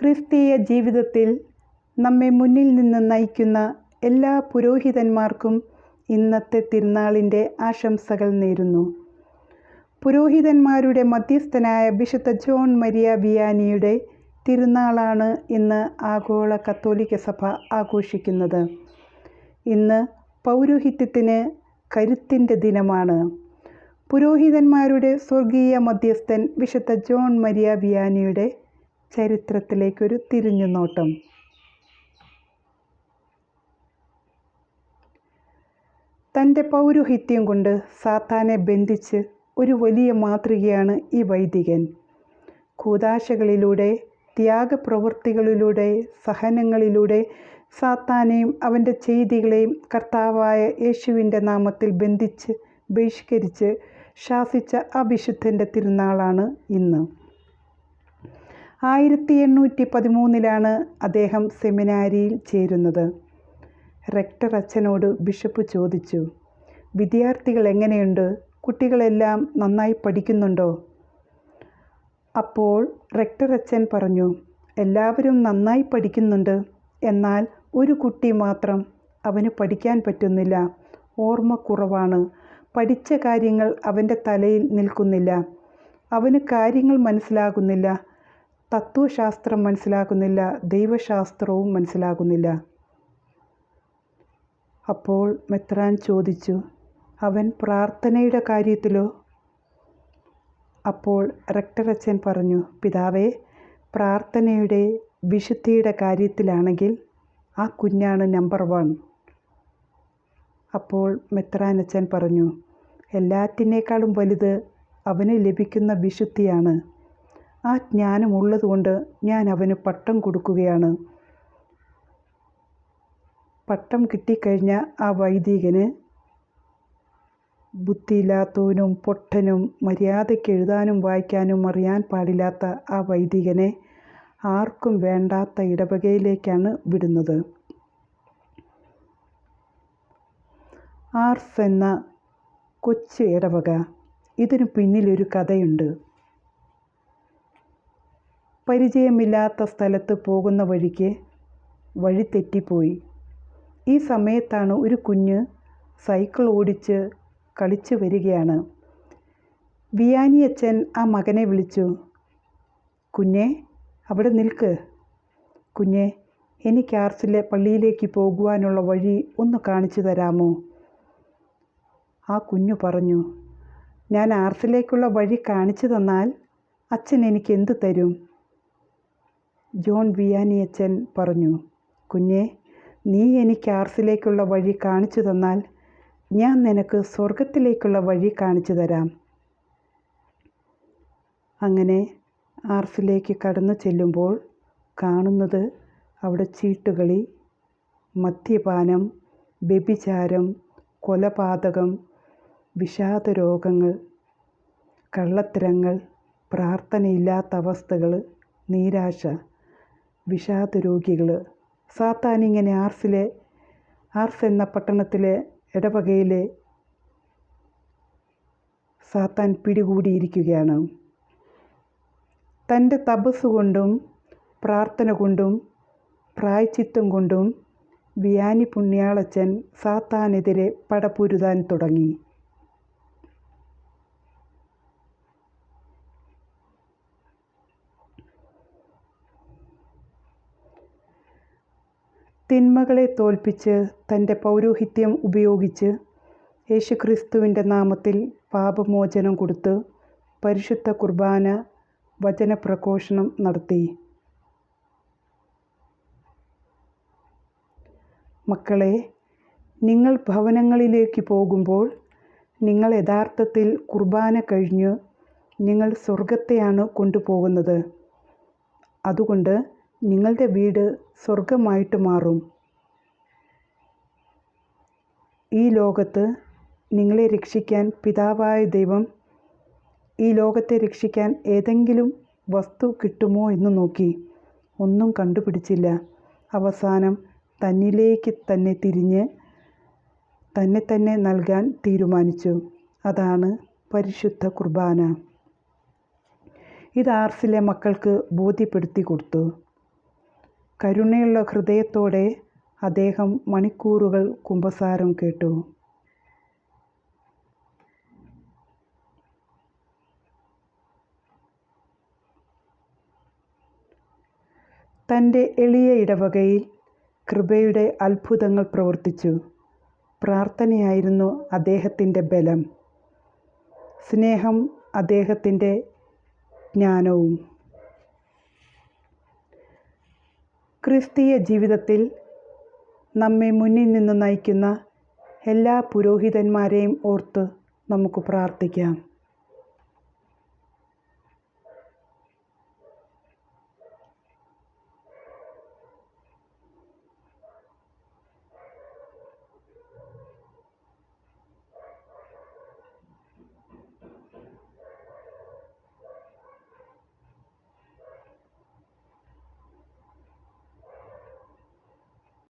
ക്രിസ്തീയ ജീവിതത്തിൽ നമ്മെ മുന്നിൽ നിന്ന് നയിക്കുന്ന എല്ലാ പുരോഹിതന്മാർക്കും ഇന്നത്തെ തിരുനാളിന്റെ ആശംസകൾ നേരുന്നു. പുരോഹിതന്മാരുടെ മധ്യസ്ഥനായ വിശുദ്ധ ജോൺ മരിയ ബിയാനിയുടെ തിരുനാളാണ് ഇന്ന് ആഗോള കത്തോലിക്ക സഭ ആഘോഷിക്കുന്നത്. ഇന്ന് പൗരോഹിത്യത്തിന് കരുത്തിന്റെ ദിനമാണ്. പുരോഹിതന്മാരുടെ സ്വർഗീയ മധ്യസ്ഥൻ വിശുദ്ധ ജോൺ മരിയ ബിയാനിയുടെ ചരിത്രത്തിലേക്കൊരു തിരിഞ്ഞുനോട്ടം. തന്റെ പൗരോഹിത്യം കൊണ്ട് സാത്താനെ ബന്ധിച്ച് ഒരു വലിയ മാതൃകയാണ് ഈ വൈദികൻ. കൂതാശകളിലൂടെ ത്യാഗപ്രവൃത്തികളിലൂടെ സഹനങ്ങളിലൂടെ സാത്താനെയും അവന്റെ ചെയ്തികളെയും കർത്താവായ യേശുവിന്റെ നാമത്തിൽ ബന്ധിച്ച് ബഹിഷ്കരിച്ച് ശാസിച്ച ആ വിശുദ്ധന്റെ തിരുനാളാണ് ഇന്ന്. ആയിരത്തി എണ്ണൂറ്റി പതിമൂന്നിലാണ് അദ്ദേഹം സെമിനാരിയിൽ ചേരുന്നത്. റെക്ടർ അച്ഛനോട് ബിഷപ്പ് ചോദിച്ചു വിദ്യാർത്ഥികൾ എങ്ങനെയുണ്ട്? കുട്ടികളെല്ലാം നന്നായി പഠിക്കുന്നുണ്ടോ? അപ്പോൾ റെക്ടർ അച്ഛൻ പറഞ്ഞു എല്ലാവരും നന്നായി പഠിക്കുന്നുണ്ട്. എന്നാൽ ഒരു കുട്ടി മാത്രം അവന് പഠിക്കാൻ പറ്റുന്നില്ല. ഓർമ്മക്കുറവാണ് പഠിച്ച കാര്യങ്ങൾ അവന്റെ തലയിൽ നിൽക്കുന്നില്ല. അവന് കാര്യങ്ങൾ മനസ്സിലാകുന്നില്ല. തത്വശാസ്ത്രം മനസ്സിലാകുന്നില്ല ദൈവശാസ്ത്രവും മനസ്സിലാകുന്നില്ല അപ്പോൾ മെത്രാൻ ചോദിച്ചു അവൻ പ്രാർത്ഥനയുടെ കാര്യത്തിലോ? അപ്പോൾ റക്ടറച്ചൻ പറഞ്ഞു പിതാവേ പ്രാർത്ഥനയുടെ വിശുദ്ധിയുടെ കാര്യത്തിലാണെങ്കിൽ ആ കുഞ്ഞാണ് നമ്പർ വൺ. അപ്പോൾ മെത്രാനച്ചൻ പറഞ്ഞു എല്ലാറ്റിനേക്കാളും വലുത് അവന് ലഭിക്കുന്ന വിശുദ്ധിയാണ്. ആ ജ്ഞാനമുള്ളതുകൊണ്ട് ഞാൻ അവന് പട്ടം കൊടുക്കുകയാണ്. പട്ടം കിട്ടിക്കഴിഞ്ഞ ആ വൈദികന് ബുദ്ധിയില്ലാത്തവനും പൊട്ടനും മര്യാദയ്ക്ക് എഴുതാനും വായിക്കാനും അറിയാൻ പാടില്ലാത്ത ആ വൈദികനെ ആർക്കും വേണ്ടാത്ത ഇടവകയിലേക്കാണ് വിടുന്നത്. ആർസ് എന്ന കൊച്ചു ഇടവക. ഇതിനു പിന്നിലൊരു കഥയുണ്ട്. പരിചയമില്ലാത്ത സ്ഥലത്ത് പോകുന്ന വഴിക്ക് വഴി തെറ്റിപ്പോയി ഈ സമയത്താണ് ഒരു കുഞ്ഞ് സൈക്കിൾ ഓടിച്ച് കളിച്ചു വരികയാണ്. വിയാനിയച്ഛൻ ആ മകനെ വിളിച്ചു കുഞ്ഞെ അവിടെ നിൽക്ക്. കുഞ്ഞെ എനിക്ക് ആർസിലെ പള്ളിയിലേക്ക് പോകുവാനുള്ള വഴി ഒന്ന് കാണിച്ചു തരാമോ? ആ കുഞ്ഞു പറഞ്ഞു ഞാൻ ആർസിലേക്കുള്ള വഴി കാണിച്ചു തന്നാൽ അച്ഛൻ എനിക്ക് എന്ത് തരും? ജോൺ വിയാനിയച്ചൻ പറഞ്ഞു കുഞ്ഞെ നീ എനിക്ക് ആർസിലേക്കുള്ള വഴി കാണിച്ചു തന്നാൽ ഞാൻ നിനക്ക് സ്വർഗത്തിലേക്കുള്ള വഴി കാണിച്ചു തരാം. അങ്ങനെ ആർസിലേക്ക് കടന്നു ചെല്ലുമ്പോൾ കാണുന്നത് അവിടെ ചീട്ടുകളി മദ്യപാനം വ്യഭിചാരം കൊലപാതകം വിഷാദരോഗങ്ങൾ കള്ളത്തരങ്ങൾ പ്രാർത്ഥനയില്ലാത്ത അവസ്ഥകൾ നിരാശ വിഷാദരോഗികൾ സാത്താനിങ്ങനെ ആർസിലെ ആർസ് എന്ന പട്ടണത്തിലെ ഇടവകയിലെ സാത്താൻ പിടികൂടിയിരിക്കുകയാണ്. തന്റെ തപസ് കൊണ്ടും പ്രാർത്ഥന കൊണ്ടും പ്രായച്ചിത്തം കൊണ്ടും വിയാനി പുണ്യാളച്ചൻ സാത്താനെതിരെ പടപൊരുതാൻ തുടങ്ങി. തിന്മകളെ തോൽപ്പിച്ച് തന്റെ പൗരോഹിത്യം ഉപയോഗിച്ച് യേശുക്രിസ്തുവിന്റെ നാമത്തിൽ പാപമോചനം കൊടുത്ത് പരിശുദ്ധ കുർബാന വചനപ്രഘോഷണം നടത്തി. മക്കളെ നിങ്ങൾ ഭവനങ്ങളിലേക്ക് പോകുമ്പോൾ നിങ്ങൾ യഥാർത്ഥത്തിൽ കുർബാന കഴിഞ്ഞ് നിങ്ങൾ സ്വർഗത്തെയാണ് കൊണ്ടുപോകുന്നത്. അതുകൊണ്ട് നിങ്ങളുടെ വീട് സ്വർഗമായിട്ട് മാറും. ഈ ലോകത്ത് നിങ്ങളെ രക്ഷിക്കാൻ പിതാവായ ദൈവം ഈ ലോകത്തെ രക്ഷിക്കാൻ ഏതെങ്കിലും വസ്തു കിട്ടുമോ എന്ന് നോക്കി. ഒന്നും കണ്ടുപിടിച്ചില്ല. അവസാനം തന്നിലേക്ക് തന്നെ തിരിഞ്ഞ് തന്നെ തന്നെ നൽകാൻ തീരുമാനിച്ചു. അതാണ് പരിശുദ്ധ കുർബാന. ഇത് ആർസിലെ മക്കൾക്ക് ബോധ്യപ്പെടുത്തി കൊടുത്തു. കരുണയുള്ള ഹൃദയത്തോടെ അദ്ദേഹം മണിക്കൂറുകൾ കുമ്പസാരം കേട്ടു. തന്റെ എളിയ ഇടവകയിൽ കൃപയുടെ അത്ഭുതങ്ങൾ പ്രവർത്തിച്ചു. പ്രാർത്ഥനയായിരുന്നു അദ്ദേഹത്തിന്റെ ബലം. സ്നേഹം അദ്ദേഹത്തിന്റെ ജ്ഞാനവും. ക്രിസ്തീയ ജീവിതത്തിൽ നമ്മെ മുന്നിൽ നിന്ന് നയിക്കുന്ന എല്ലാ പുരോഹിതന്മാരെയും ഓർത്ത് നമുക്ക് പ്രാർത്ഥിക്കാം.